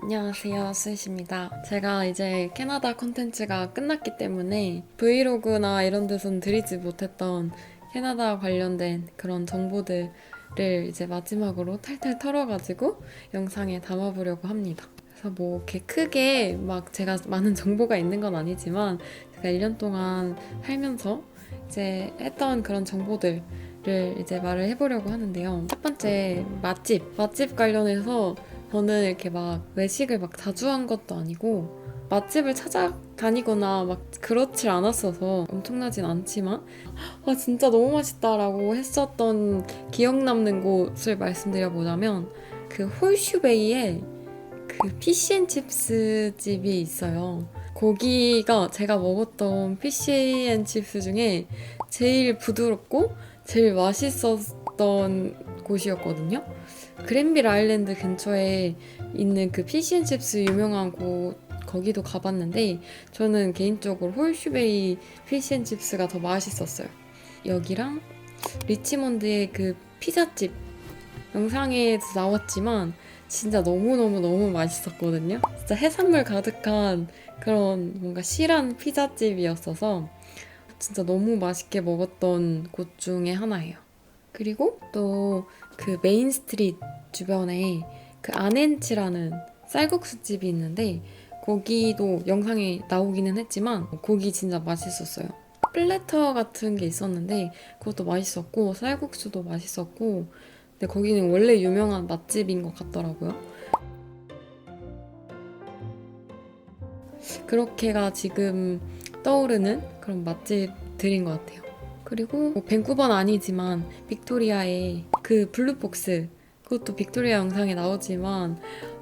안녕하세요, 스윗입니다. 제가 이제 캐나다 콘텐츠가 끝났기 때문에 브이로그나 이런 데선 드리지 못했던 캐나다 관련된 그런 정보들을 이제 마지막으로 탈탈 털어가지고 영상에 담아보려고 합니다. 그래서 뭐 이렇게 크게 막 제가 많은 정보가 있는 건 아니지만 제가 1년 동안 살면서 이제 했던 그런 정보들 를 이제 말을 해보려고 하는데요. 첫 번째 맛집 맛집 관련해서 저는 이렇게 막 외식을 막 자주 한 것도 아니고 맛집을 찾아다니거나 막 그렇질 않았어서 엄청나진 않지만 아 진짜 너무 맛있다라고 했었던 기억 남는 곳을 말씀드려보자면 그 홀슈베이에 그 피시앤칩스 집이 있어요. 거기가 제가 먹었던 피시앤칩스 중에 제일 부드럽고 제일 맛있었던 곳이었거든요. 그랜빌 아일랜드 근처에 있는 그 피시앤칩스 유명한 곳 거기도 가봤는데 저는 개인적으로 홀슈베이 피시앤칩스가 더 맛있었어요. 여기랑 리치몬드의 그 피자집 영상에도 나왔지만 진짜 너무너무 너무 맛있었거든요. 진짜 해산물 가득한 그런 뭔가 실한 피자집이었어서 진짜 너무 맛있게 먹었던 곳 중에 하나예요. 그리고 또 그 메인 스트릿 주변에 그 아넨치라는 쌀국수 집이 있는데 거기도 영상에 나오기는 했지만 거기 진짜 맛있었어요. 플래터 같은 게 있었는데 그것도 맛있었고 쌀국수도 맛있었고 근데 거기는 원래 유명한 맛집인 것 같더라고요. 그렇게가 지금 떠오르는 그런 맛집들인 것 같아요. 그리고 뭐 밴쿠버는 아니지만 빅토리아의 그 블루복스 그것도 빅토리아 영상에 나오지만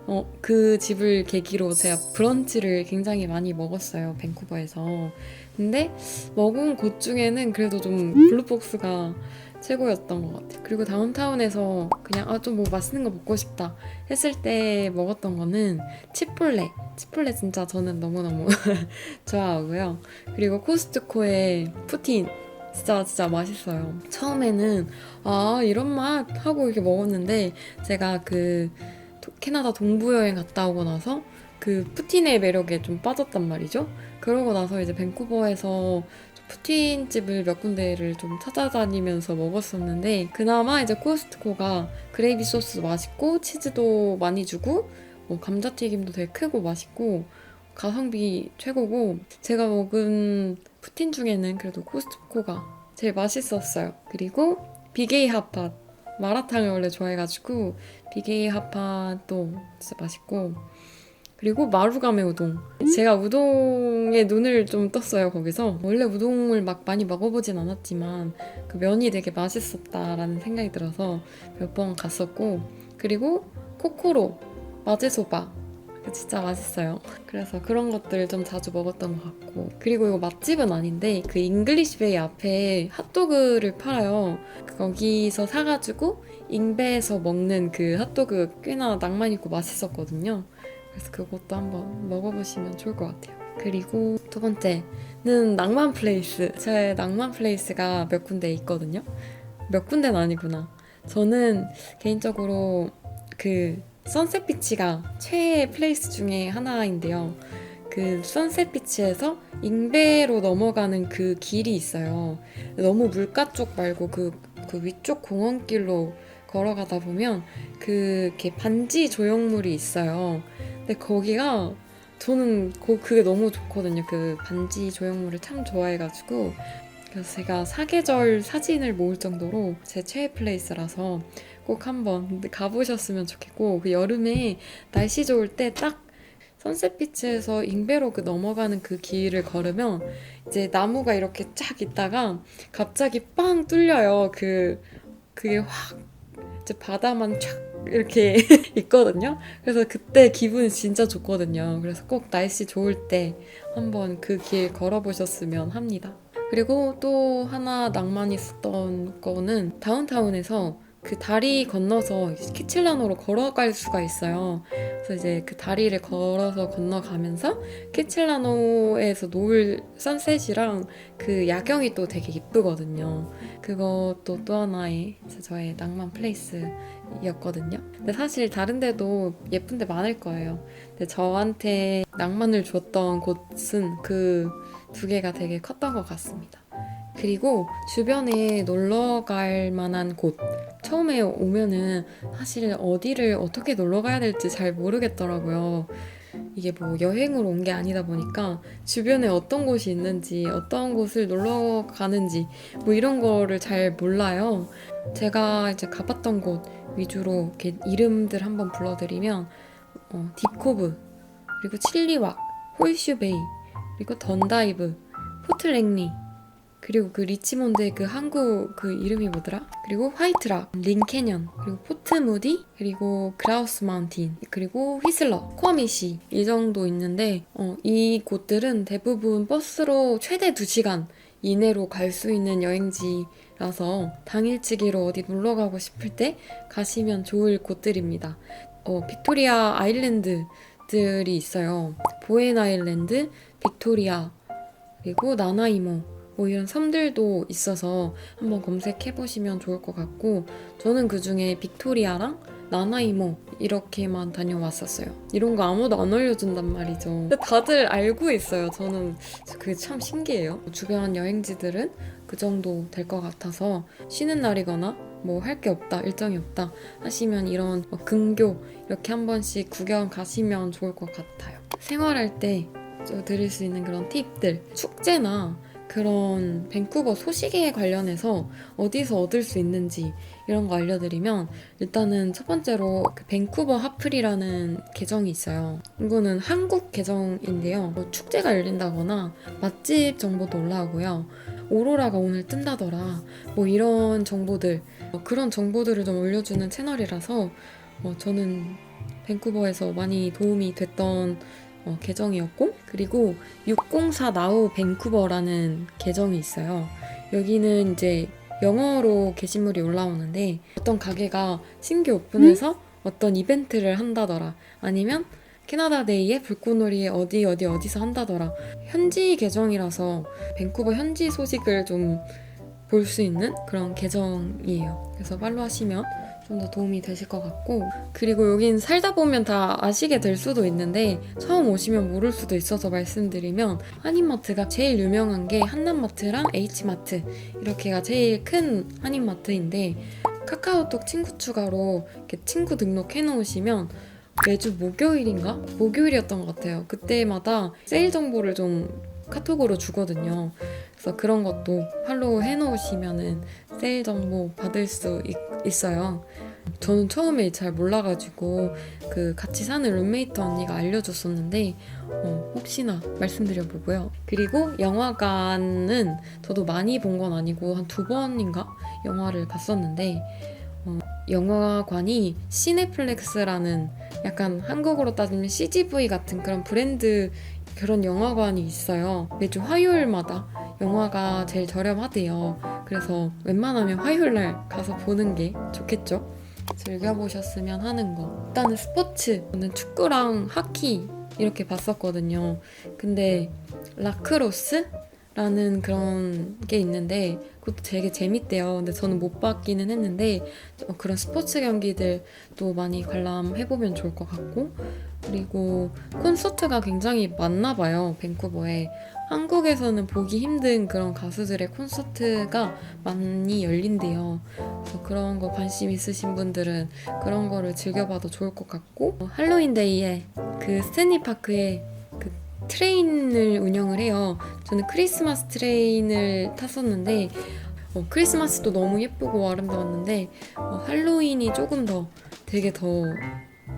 어, 그 집을 계기로 제가 브런치를 굉장히 많이 먹었어요 밴쿠버에서. 근데 먹은 곳 중에는 그래도 좀 블루복스가 최고였던 것 같아요. 그리고 다운타운에서 그냥 아 좀 뭐 맛있는 거 먹고 싶다 했을 때 먹었던 거는 치폴레. 치폴레 진짜 저는 너무너무 좋아하고요. 그리고 코스트코의 푸틴 진짜 진짜 맛있어요. 처음에는 아 이런 맛 하고 이렇게 먹었는데 제가 그 도- 캐나다 동부 여행 갔다 오고 나서 그 푸틴의 매력에 좀 빠졌단 말이죠. 그러고 나서 이제 밴쿠버에서 푸틴 집을 몇 군데를 좀 찾아다니면서 먹었었는데 그나마 이제 코스트코가 그레이비 소스 맛있고 치즈도 많이 주고 뭐 감자튀김도 되게 크고 맛있고 가성비 최고고 제가 먹은 푸틴 중에는 그래도 코스트코가 제일 맛있었어요. 그리고 비게이 핫팟 마라탕을 원래 좋아해가지고 비게이 핫팟도 진짜 맛있고 그리고 마루가메 우동. 제가 우동에 눈을 좀 떴어요 거기서. 원래 우동을 막 많이 먹어보진 않았지만 그 면이 되게 맛있었다라는 생각이 들어서 몇 번 갔었고 그리고 코코로 마제소바 진짜 맛있어요. 그래서 그런 것들 좀 자주 먹었던 것 같고 그리고 이거 맛집은 아닌데 그 잉글리시베이 앞에 핫도그를 팔아요. 거기서 사가지고 잉베에서 먹는 그 핫도그 꽤나 낭만 있고 맛있었거든요. 그래서 그것도 한번 먹어보시면 좋을 것 같아요. 그리고 두 번째는 낭만 플레이스. 제 낭만 플레이스가 몇 군데 있거든요. 몇 군데는 아니구나. 저는 개인적으로 그 선셋 비치가 최애 플레이스 중에 하나인데요. 그 선셋 비치에서 잉베로 넘어가는 그 길이 있어요. 너무 물가 쪽 말고 그, 그 위쪽 공원길로 걸어가다 보면 그 이렇게 반지 조형물이 있어요. 근데 거기가 저는 그, 그게 너무 좋거든요. 그 반지 조형물을 참 좋아해가지고 그래서 제가 사계절 사진을 모을 정도로 제 최애 플레이스라서 꼭 한번 가보셨으면 좋겠고 그 여름에 날씨 좋을 때 딱 선셋 비치에서 잉베로 그 넘어가는 그 길을 걸으면 이제 나무가 이렇게 쫙 있다가 갑자기 빵 뚫려요. 그 그게 확 이제 바다만 쫙 이렇게 있거든요. 그래서 그때 기분이 진짜 좋거든요. 그래서 꼭 날씨 좋을 때 한번 그 길 걸어보셨으면 합니다. 그리고 또 하나 낭만 있었던 거는 다운타운에서 그 다리 건너서 키칠라노로 걸어갈 수가 있어요. 그래서 이제 그 다리를 걸어서 건너가면서 키칠라노에서 노을 선셋이랑 그 야경이 또 되게 이쁘거든요. 그것도 또 하나의 저의 낭만 플레이스였거든요. 근데 사실 다른 데도 예쁜 데 많을 거예요. 근데 저한테 낭만을 줬던 곳은 그 두 개가 되게 컸던 것 같습니다. 그리고 주변에 놀러 갈 만한 곳 처음에 오면은 사실 어디를 어떻게 놀러 가야 될지 잘 모르겠더라고요. 이게 뭐 여행으로 온 게 아니다 보니까 주변에 어떤 곳이 있는지 어떤 곳을 놀러 가는지 뭐 이런 거를 잘 몰라요. 제가 이제 가봤던 곳 위주로 이렇게 이름들 한번 불러드리면 어, 딥코브 그리고 칠리왁, 홀슈베이 그리고 던다이브, 포틀랭리 그리고 그 리치몬드의 그 항구 그 이름이 뭐더라? 그리고 화이트락, 링캐년, 그리고 포트무디, 그리고 그라우스 마운틴, 그리고 휘슬러, 코아미시 이 정도 있는데 어, 이 곳들은 대부분 버스로 최대 2시간 이내로 갈 수 있는 여행지라서 당일치기로 어디 놀러 가고 싶을 때 가시면 좋을 곳들입니다. 어, 빅토리아 아일랜드들이 있어요. 보엔 아일랜드, 빅토리아, 그리고 나나이모 뭐 이런 섬들도 있어서 한번 검색해 보시면 좋을 것 같고 저는 그 중에 빅토리아랑 나나이모 이렇게만 다녀왔었어요. 이런 거 아무도 안 알려준단 말이죠. 근데 다들 알고 있어요. 저는 그게 참 신기해요. 주변 여행지들은 그 정도 될 것 같아서 쉬는 날이거나 뭐 할 게 없다, 일정이 없다 하시면 이런 뭐 근교 이렇게 한 번씩 구경 가시면 좋을 것 같아요. 생활할 때저 드릴 수 있는 그런 팁들, 축제나 그런 밴쿠버 소식에 관련해서 어디서 얻을 수 있는지 이런 거 알려드리면 일단은 첫 번째로 그 밴쿠버 하플이라는 계정이 있어요. 이거는 한국 계정인데요. 뭐 축제가 열린다거나 맛집 정보도 올라오고요. 오로라가 오늘 뜬다더라. 뭐 이런 정보들, 어, 그런 정보들을 좀 올려주는 채널이라서 어, 저는 밴쿠버에서 많이 도움이 됐던 어, 계정이었고 그리고 604 나우 밴쿠버라는 계정이 있어요. 여기는 이제 영어로 게시물이 올라오는데 어떤 가게가 신규 오픈해서 어떤 이벤트를 한다더라 아니면 캐나다 데이에 불꽃놀이에 어디 어디 어디서 한다더라 현지 계정이라서 밴쿠버 현지 소식을 좀 볼 수 있는 그런 계정이에요. 그래서 팔로 하시면 좀 더 도움이 되실 것 같고 그리고 여긴 살다 보면 다 아시게 될 수도 있는데 처음 오시면 모를 수도 있어서 말씀드리면 한인마트가 제일 유명한 게 한남마트랑 H마트 이렇게가 제일 큰 한인마트인데 카카오톡 친구 추가로 이렇게 친구 등록해 놓으시면 매주 목요일인가? 목요일이었던 것 같아요. 그때마다 세일 정보를 좀 카톡으로 주거든요. 그래서 그런 것도 팔로우 해놓으시면은 세일 정보 받을 수 있, 있어요. 저는 처음에 잘 몰라가지고 그 같이 사는 룸메이트 언니가 알려줬었는데 어, 혹시나 말씀드려보고요. 그리고 영화관은 저도 많이 본 건 아니고 한 두 번인가 영화를 봤었는데 어, 영화관이 시네플렉스라는 약간 한국으로 따지면 CGV 같은 그런 브랜드 그런 영화관이 있어요. 매주 화요일마다 영화가 제일 저렴하대요. 그래서 웬만하면 화요일 날 가서 보는 게 좋겠죠? 즐겨보셨으면 하는 거. 일단은 스포츠. 저는 축구랑 하키 이렇게 봤었거든요. 근데 라크로스? 라는 그런 게 있는데 그것도 되게 재밌대요. 근데 저는 못 봤기는 했는데 어, 그런 스포츠 경기들도 많이 관람해보면 좋을 것 같고 그리고 콘서트가 굉장히 많나 봐요. 밴쿠버에. 한국에서는 보기 힘든 그런 가수들의 콘서트가 많이 열린대요. 그래서 그런 거 관심 있으신 분들은 그런 거를 즐겨봐도 좋을 것 같고 어, 할로윈데이에 그 스탠리 파크에 그 트레인을 운영을 해요. 저는 크리스마스 트레인을 탔었는데 어, 크리스마스도 너무 예쁘고 아름다웠는데 어, 할로윈이 조금 더 되게 더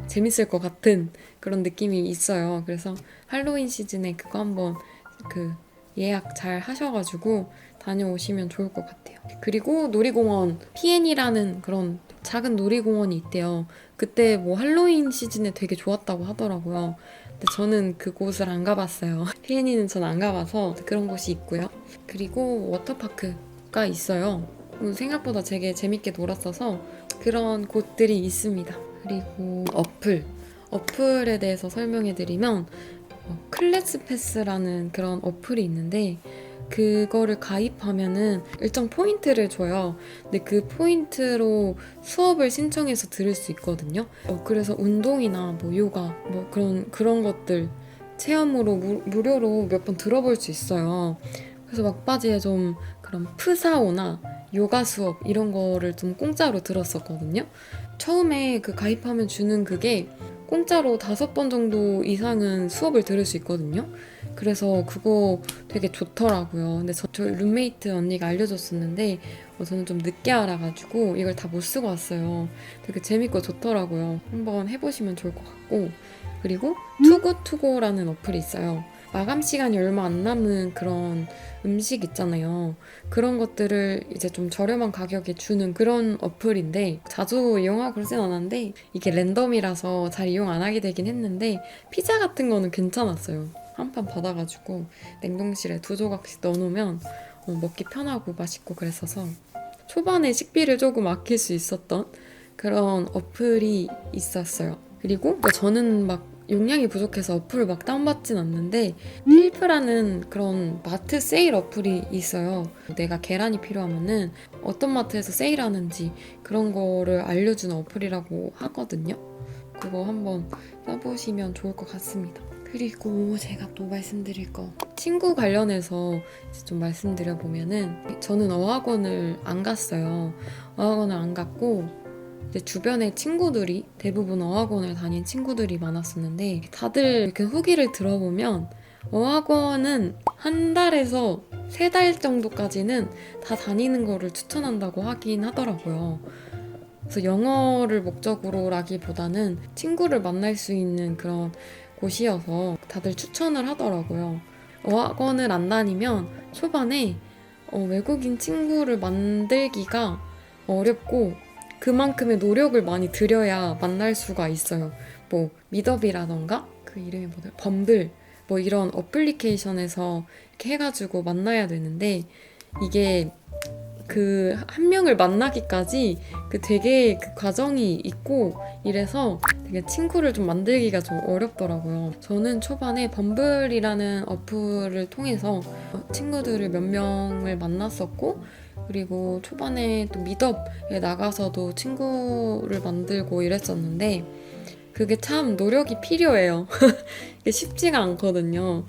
재밌을 것 같은 그런 느낌이 있어요. 그래서 할로윈 시즌에 그거 한번 그 예약 잘 하셔가지고 다녀오시면 좋을 것 같아요. 그리고 놀이공원 PN이라는 그런 작은 놀이공원이 있대요. 그때 뭐 할로윈 시즌에 되게 좋았다고 하더라고요. 근데 저는 그곳을 안 가봤어요. PN이는 전 안 가봐서 그런 곳이 있고요. 그리고 워터파크가 있어요. 음, 생각보다 되게 재밌게 놀았어서 그런 곳들이 있습니다. 그리고 어플, 어플에 대해서 설명해 드리면 어, 클래스 패스라는 그런 어플이 있는데 그거를 가입하면은 일정 포인트를 줘요. 근데 그 포인트로 수업을 신청해서 들을 수 있거든요. 어, 그래서 운동이나 뭐 요가 뭐 그런 그런 것들 체험으로 무, 무료로 몇 번 들어볼 수 있어요. 그래서 막바지에 좀 그런 프사오나 요가 수업 이런 거를 좀 공짜로 들었었거든요. 처음에 그 가입하면 주는 그게 공짜로 다섯 번 정도 이상은 수업을 들을 수 있거든요. 그래서 그거 되게 좋더라고요. 근데 저, 저 룸메이트 언니가 알려줬었는데 어, 저는 좀 늦게 알아가지고 이걸 다 못 쓰고 왔어요. 되게 재밌고 좋더라고요. 한번 해보시면 좋을 것 같고 그리고 투고투고라는 어플이 있어요. 마감 시간이 얼마 안 남은 그런 음식 있잖아요. 그런 것들을 이제 좀 저렴한 가격에 주는 그런 어플인데 자주 이용하고 그러진 않았는데 이게 랜덤이라서 잘 이용 안 하게 되긴 했는데 피자 같은 거는 괜찮았어요. 한 판 받아가지고 냉동실에 두 조각씩 넣어놓으면 어, 먹기 편하고 맛있고 그랬어서 초반에 식비를 조금 아낄 수 있었던 그런 어플이 있었어요. 그리고 저는 막 용량이 부족해서 어플을 막 다운받진 않는데 필프라는 그런 마트 세일 어플이 있어요. 내가 계란이 필요하면은 어떤 마트에서 세일하는지 그런 거를 알려주는 어플이라고 하거든요. 그거 한번 써보시면 좋을 것 같습니다. 그리고 제가 또 말씀드릴 거 친구 관련해서 좀 말씀드려 보면은 저는 어학원을 안 갔어요. 어학원을 안 갔고 이제 주변에 친구들이 대부분 어학원을 다닌 친구들이 많았었는데 다들 이렇게 후기를 들어보면 어학원은 한 달에서 세 달 정도까지는 다 다니는 거를 추천한다고 하긴 하더라고요. 그래서 영어를 목적으로라기보다는 친구를 만날 수 있는 그런 곳이어서 다들 추천을 하더라고요. 어학원을 안 다니면 초반에 어, 외국인 친구를 만들기가 어렵고 그만큼의 노력을 많이 들여야 만날 수가 있어요. 뭐 미더비라던가 그 이름이 뭐더라? 범블 뭐 이런 어플리케이션에서 이렇게 해가지고 만나야 되는데 이게 그 한 명을 만나기까지 그 되게 그 과정이 있고 이래서 되게 친구를 좀 만들기가 좀 어렵더라고요. 저는 초반에 범블이라는 어플을 통해서 친구들을 몇 명을 만났었고 그리고 초반에 또 미덥에 나가서도 친구를 만들고 이랬었는데 그게 참 노력이 필요해요. 이게 쉽지가 않거든요.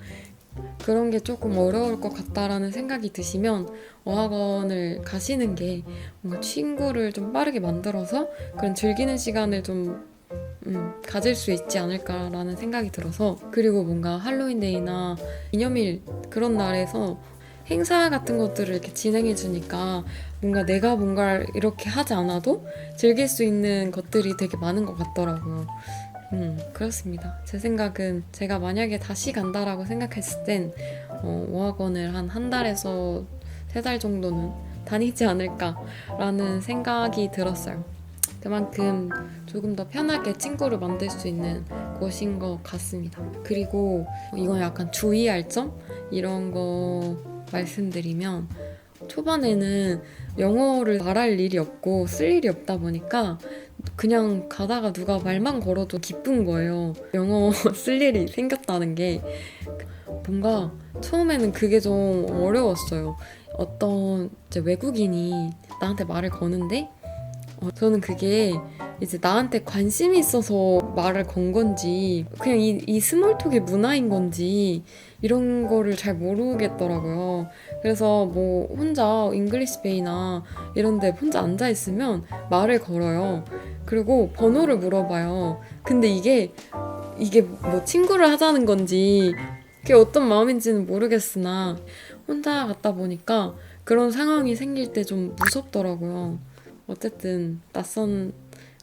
그런 게 조금 어려울 것 같다라는 생각이 드시면 어학원을 가시는 게 뭔가 친구를 좀 빠르게 만들어서 그런 즐기는 시간을 좀 음, 가질 수 있지 않을까라는 생각이 들어서 그리고 뭔가 할로윈데이나 기념일 그런 날에서 행사 같은 것들을 이렇게 진행해 주니까 뭔가 내가 뭔가를 이렇게 하지 않아도 즐길 수 있는 것들이 되게 많은 것 같더라고요. 음, 그렇습니다. 제 생각은 제가 만약에 다시 간다라고 생각했을 땐 어, 어학원을 한 한 달에서 세 달 정도는 다니지 않을까라는 생각이 들었어요. 그만큼 조금 더 편하게 친구를 만들 수 있는 곳인 것 같습니다. 그리고 이건 약간 주의할 점 이런 거 말씀드리면 초반에는 영어를 말할 일이 없고 쓸 일이 없다 보니까 그냥 가다가 누가 말만 걸어도 기쁜 거예요. 영어 쓸 일이 생겼다는 게 뭔가 처음에는 그게 좀 어려웠어요. 어떤 외국인이 나한테 말을 거는데 어, 저는 그게 이제 나한테 관심이 있어서 말을 건 건지 그냥 이, 이 스몰톡의 문화인 건지 이런 거를 잘 모르겠더라고요. 그래서 뭐 혼자 잉글리시 베이나 이런 데 혼자 앉아 있으면 말을 걸어요. 그리고 번호를 물어봐요. 근데 이게 이게 뭐 친구를 하자는 건지 그게 어떤 마음인지는 모르겠으나 혼자 갔다 보니까 그런 상황이 생길 때 좀 무섭더라고요. 어쨌든 낯선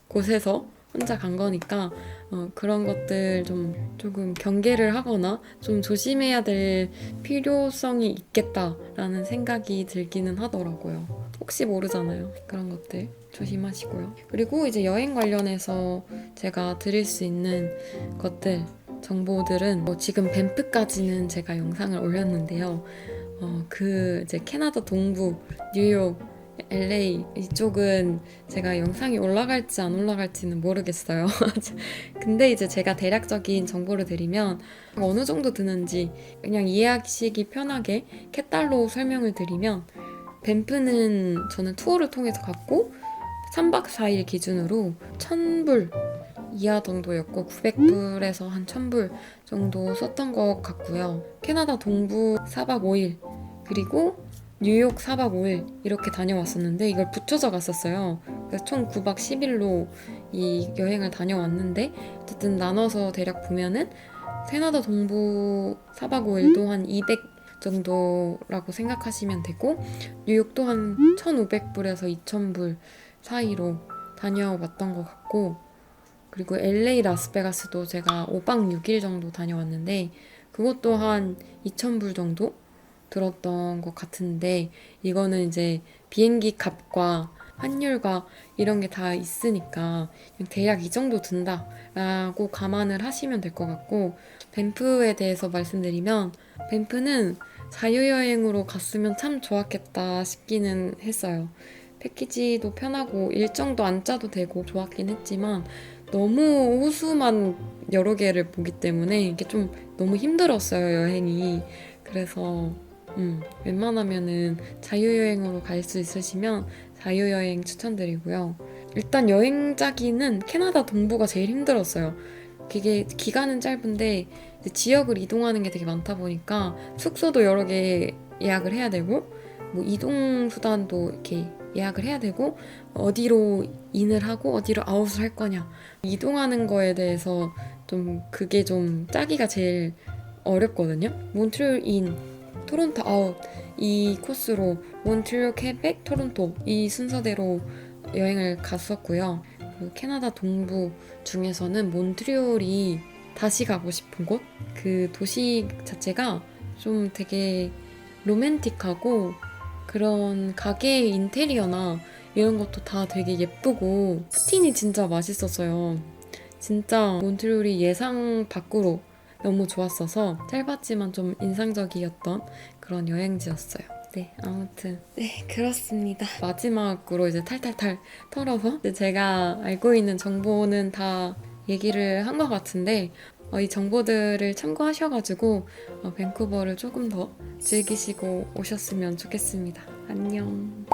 곳에서 혼자 간 거니까 어, 그런 것들 좀 조금 경계를 하거나 좀 조심해야 될 필요성이 있겠다라는 생각이 들기는 하더라고요. 혹시 모르잖아요. 그런 것들 조심하시고요. 그리고 이제 여행 관련해서 제가 드릴 수 있는 것들 정보들은 뭐 지금 밴프까지는 제가 영상을 올렸는데요. 어, 그 이제 캐나다 동부 뉴욕 LA 이쪽은 제가 영상이 올라갈지 안 올라갈지는 모르겠어요. 근데 이제 제가 대략적인 정보를 드리면 어느 정도 드는지 그냥 이해하시기 편하게 캣달로 설명을 드리면 밴프는 저는 투어를 통해서 갔고 3박 4일 기준으로 1000불 이하 정도였고 900불에서 한 1000불 정도 썼던 것 같고요. 캐나다 동부 4박 5일 그리고 뉴욕 4박 5일 이렇게 다녀왔었는데 이걸 붙여서 갔었어요. 그래서 총 9박 10일로 이 여행을 다녀왔는데 어쨌든 나눠서 대략 보면은 캐나다 동부 4박 5일도 한 200 정도라고 생각하시면 되고 뉴욕도 한 1,500불에서 2,000불 사이로 다녀왔던 것 같고 그리고 LA 라스베가스도 제가 5박 6일 정도 다녀왔는데 그것도 한 2,000불 정도 들었던 것 같은데 이거는 이제 비행기 값과 환율과 이런 게 다 있으니까 대략 이 정도 든다라고 감안을 하시면 될 것 같고 밴프에 대해서 말씀드리면 밴프는 자유여행으로 갔으면 참 좋았겠다 싶기는 했어요. 패키지도 편하고 일정도 안 짜도 되고 좋았긴 했지만 너무 호수만 여러 개를 보기 때문에 이게 좀 너무 힘들었어요 여행이 그래서 음, 웬만하면은 자유여행으로 갈 수 있으시면 자유여행 추천드리고요. 일단 여행 짜기는 캐나다 동부가 제일 힘들었어요. 그게 기간은 짧은데 지역을 이동하는 게 되게 많다 보니까 숙소도 여러 개 예약을 해야 되고 뭐 이동 수단도 이렇게 예약을 해야 되고 어디로 인을 하고 어디로 아웃을 할 거냐. 이동하는 거에 대해서 좀 그게 좀 짜기가 제일 어렵거든요. 몬트리올 인, 토론토 아웃 이 코스로 몬트리올, 케벡, 토론토 이 순서대로 여행을 갔었고요. 그 캐나다 동부 중에서는 몬트리올이 다시 가고 싶은 곳? 그 도시 자체가 좀 되게 로맨틱하고 그런 가게의 인테리어나 이런 것도 다 되게 예쁘고 푸틴이 진짜 맛있었어요. 진짜 몬트리올이 예상 밖으로 너무 좋았어서 짧았지만 좀 인상적이었던 그런 여행지였어요. 네, 아무튼 네 그렇습니다. 마지막으로 이제 탈탈탈 털어서 제가 알고 있는 정보는 다 얘기를 한 것 같은데 어, 이 정보들을 참고하셔가지고 어, 밴쿠버를 조금 더 즐기시고 오셨으면 좋겠습니다. 안녕.